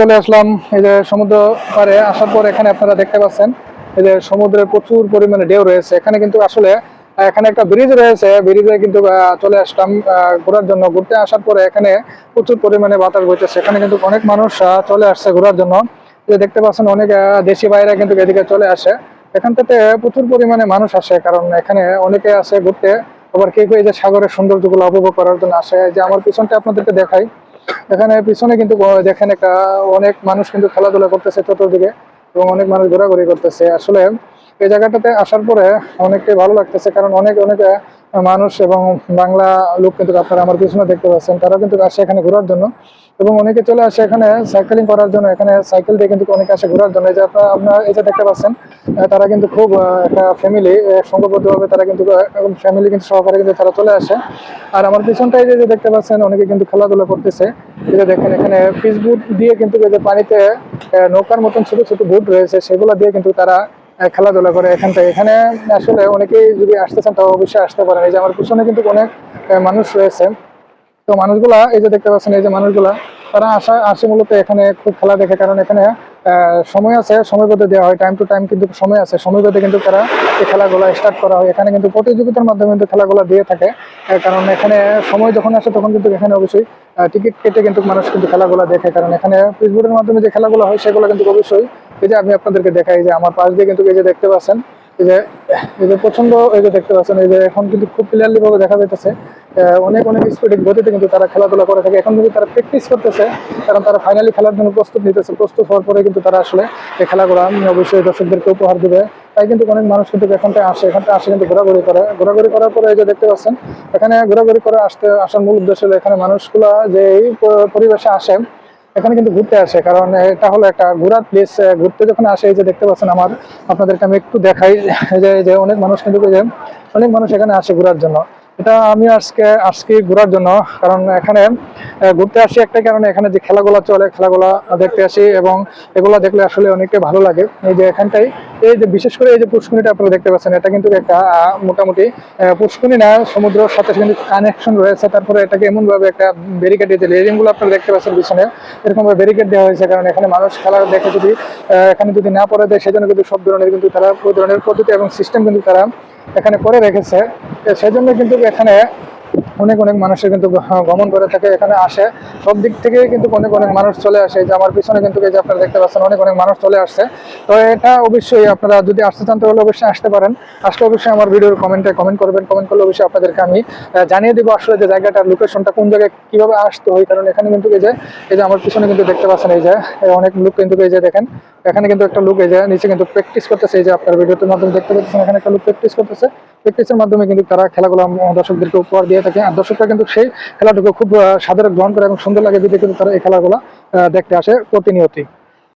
চলে আসলাম এই যে সমুদ্র পারে আসার পর এখানে আপনারা দেখতে পাচ্ছেন এই যে সমুদ্রে প্রচুর পরিমাণে ঢেউ রয়েছে। এখানে কিন্তু আসলে এখানে একটা ব্রিজ রয়েছে। ব্রিজে কিন্তু চলে আসলাম ঘোরার জন্য। ঘুরতে আসার পরে এখানে প্রচুর পরিমাণে বাতাস বইতেছে এখানে কিন্তু অনেক মানুষ চলে আসছে ঘোরার জন্য। যে দেখতে পাচ্ছেন অনেক দেশি বাইরে কিন্তু এদিকে চলে আসে। এখান থেকে প্রচুর পরিমাণে মানুষ আসে, কারণ এখানে অনেকে আসে ঘুরতে। আবার কেউ এই যে সাগরের সৌন্দর্যগুলো উপভোগ করার জন্য আসে। যে আমার পিছনটা আপনাদেরকে দেখাই। এখানে পিছনে কিন্তু দেখেন একটা অনেক মানুষ কিন্তু খেলাধুলা করতেছে চতুর্দিকে এবং অনেক মানুষ ঘোরাঘুরি করতেছে। আসলে এই জায়গাটাতে আসার পরে অনেকটাই ভালো লাগতেছে, কারণ অনেক, অনেকে মানুষ এবং বাংলা লোক কিন্তু আপনারা আমার পিছনে দেখতে পাচ্ছেন তারা কিন্তু আসে এখানে ঘোরার জন্য এবং অনেকে চলে আসে এখানে সাইকেলিং করার জন্য, এখানে সাইকেল দিয়ে কিন্তু অনেকে আসে ঘোরার জন্য। এই যে আপনারা আপনারা এই যে দেখতে পাচ্ছেন তারা কিন্তু খুব একটা ফ্যামিলি সংঘবদ্ধভাবে তারা কিন্তু ফ্যামিলি কিন্তু সহকারে কিন্তু তারা চলে আসে। আর আমার পিছনটাই যে দেখতে পাচ্ছেন, অনেকে কিন্তু খেলাধুলা করতেছে। এই যে দেখেন, এখানে পিচ বুট দিয়ে কিন্তু পানিতে নৌকার মতন ছোট ছোট বুট রয়েছে, সেগুলো দিয়ে কিন্তু তারা খেলাধুলা করে এখান থেকে। এখানে আসলে অনেকেই যদি আসতে চান, তাও অবশ্যই আসতে পারেন। এই যে আমার পিছনে কিন্তু অনেক মানুষ রয়েছে তো মানুষগুলা, এই যে দেখতে পাচ্ছেন, এই যে মানুষগুলা, তারা আসা, আসে মূলত এখানে খুব খেলা দেখে, কারণ এখানে সময় আছে, সময় বেঁধে দেওয়া হয় টাইম টু টাইম কিন্তু সময় আছে। সময় বেঁধে কিন্তু তারা এই খেলাগুলো স্টার্ট করা হয়। এখানে কিন্তু প্রতিযোগিতার মাধ্যমে কিন্তু খেলাগুলো দিয়ে থাকে কারণ এখানে সময় যখন আসে, তখন কিন্তু এখানে অবশ্যই টিকিট কেটে কিন্তু মানুষ কিন্তু খেলাগুলা দেখে। কারণ এখানে ফেসবুকের মাধ্যমে যে খেলাগুলো হয়, সেগুলো কিন্তু অবশ্যই এই যে আমি আপনাদেরকে দেখাই যে আমার পাশ দিয়ে কিন্তু এই যে দেখতে পাচ্ছেন, এই যে এই যে প্রচণ্ড এই যে দেখতে পাচ্ছেন, এই যে এখন কিন্তু খুব ক্লিয়ারলি ভাবে দেখা যাইতেছে অনেক অনেক স্পিডে গতিতে কিন্তু তারা খেলাধুলা করে থাকে। এখন কিন্তু তারা প্র্যাকটিস করতেছে, কারণ তারা ফাইনালি খেলার জন্য প্রস্তুত নিতেছে। প্রস্তুত হওয়ার পরে কিন্তু তারা আসলে এই খেলাগুলো আমি অবশ্যই দর্শকদেরকে উপহার দিবে। তাই কিন্তু অনেক মানুষ কিন্তু এখানটায় আসে এখানটা আসে কিন্তু ঘোরাঘুরি করে। ঘোরাঘুরি করার পরে এই যে দেখতে পাচ্ছেন, এখানে ঘোরাঘুরি করে আসতে, আসার মূল উদ্দেশ্য হলো এখানে মানুষগুলা যে এই পরিবেশে আসে এখানে কিন্তু ঘুরতে আসে, কারণ এটা হলো একটা ঘোরার প্লেস ঘুরতে যখন আসে, এই যে দেখতে পাচ্ছেন আমার, আপনাদেরকে আমি একটু দেখাই যে অনেক মানুষ কিন্তু অনেক মানুষ এখানে আসে ঘোরার জন্য। এটা আমি আজকে আজকে ঘোরার জন্য, কারণ এখানে ঘুরতে আসি একটাই কারণে এখানে যে খেলাগুলো চলে, খেলাগুলো দেখতে আসি এবং এগুলো দেখলে আসলে অনেকটা ভালো লাগে। এই যে এখানটাই এই যে বিশেষ করে এই যে পুষ্করিটা আপনারা দেখতে পাচ্ছেন, এটা কিন্তু একটা মোটামুটি পুষ্করিণী না সমুদ্রের সাথে কিন্তু কানেকশন রয়েছে। তারপরে এটাকে এমন ভাবে একটা ব্যারিকেড দিয়েছে রেলিংগুলো আপনারা দেখতে পাচ্ছেন পিছনে। এরকম ভাবে ব্যারিকেড দেওয়া হয়েছে, কারণ এখানে মানুষ খেলা দেখে যদি এখানে যদি না পড়ে দেয়, সেজন্য কিন্তু সব ধরনের কিন্তু তারা ওই ধরনের পদ্ধতি এবং সিস্টেম কিন্তু তারা এখানে করে রেখেছে। সেজন্য কিন্তু এখানে অনেক অনেক মানুষের কিন্তু গমন করে থাকে, এখানে আসে। সব দিক থেকে কিন্তু অনেক অনেক মানুষ চলে আসে। যে আমার পিছনে কিন্তু এই যে আপনারা দেখতে পাচ্ছেন, অনেক অনেক মানুষ চলে আসছে। তো এটা অবশ্যই আপনারা যদি আসতে চান, তাহলে অবশ্যই আসতে পারেন। আসলে অবশ্যই আমার ভিডিওর কমেন্টে কমেন্ট করবেন। কমেন্ট করলে অবশ্যই আপনাদেরকে আমি জানিয়ে দেবো আসলে যে জায়গাটার লোকেশনটা কোন জায়গায় কীভাবে আসতে হয়। কারণ এখানে কিন্তু এই যে এই যে আমার পিছনে কিন্তু দেখতে পাচ্ছেন, এই যে অনেক লোক কিন্তু এই যে দেখেন, এখানে কিন্তু একটা লোক এই যে নিচে কিন্তু প্র্যাকটিস করতেছে। এই যে আপনার ভিডিওর মাধ্যমে দেখতে পাচ্ছেন, এখানে একটা লোক প্র্যাকটিস করতেছে। প্র্যাকটিসের মাধ্যমে কিন্তু তারা খেলাগুলো দর্শকদেরকে উপহার দিয়ে থাকে। আর দর্শকরা কিন্তু সেই খেলাটুকু খুব সাধারণ সাদরে গ্রহণ করে এবং সুন্দর লাগে যদি কিন্তু তারা এই খেলাগুলো দেখতে আসে প্রতিনিয়তই।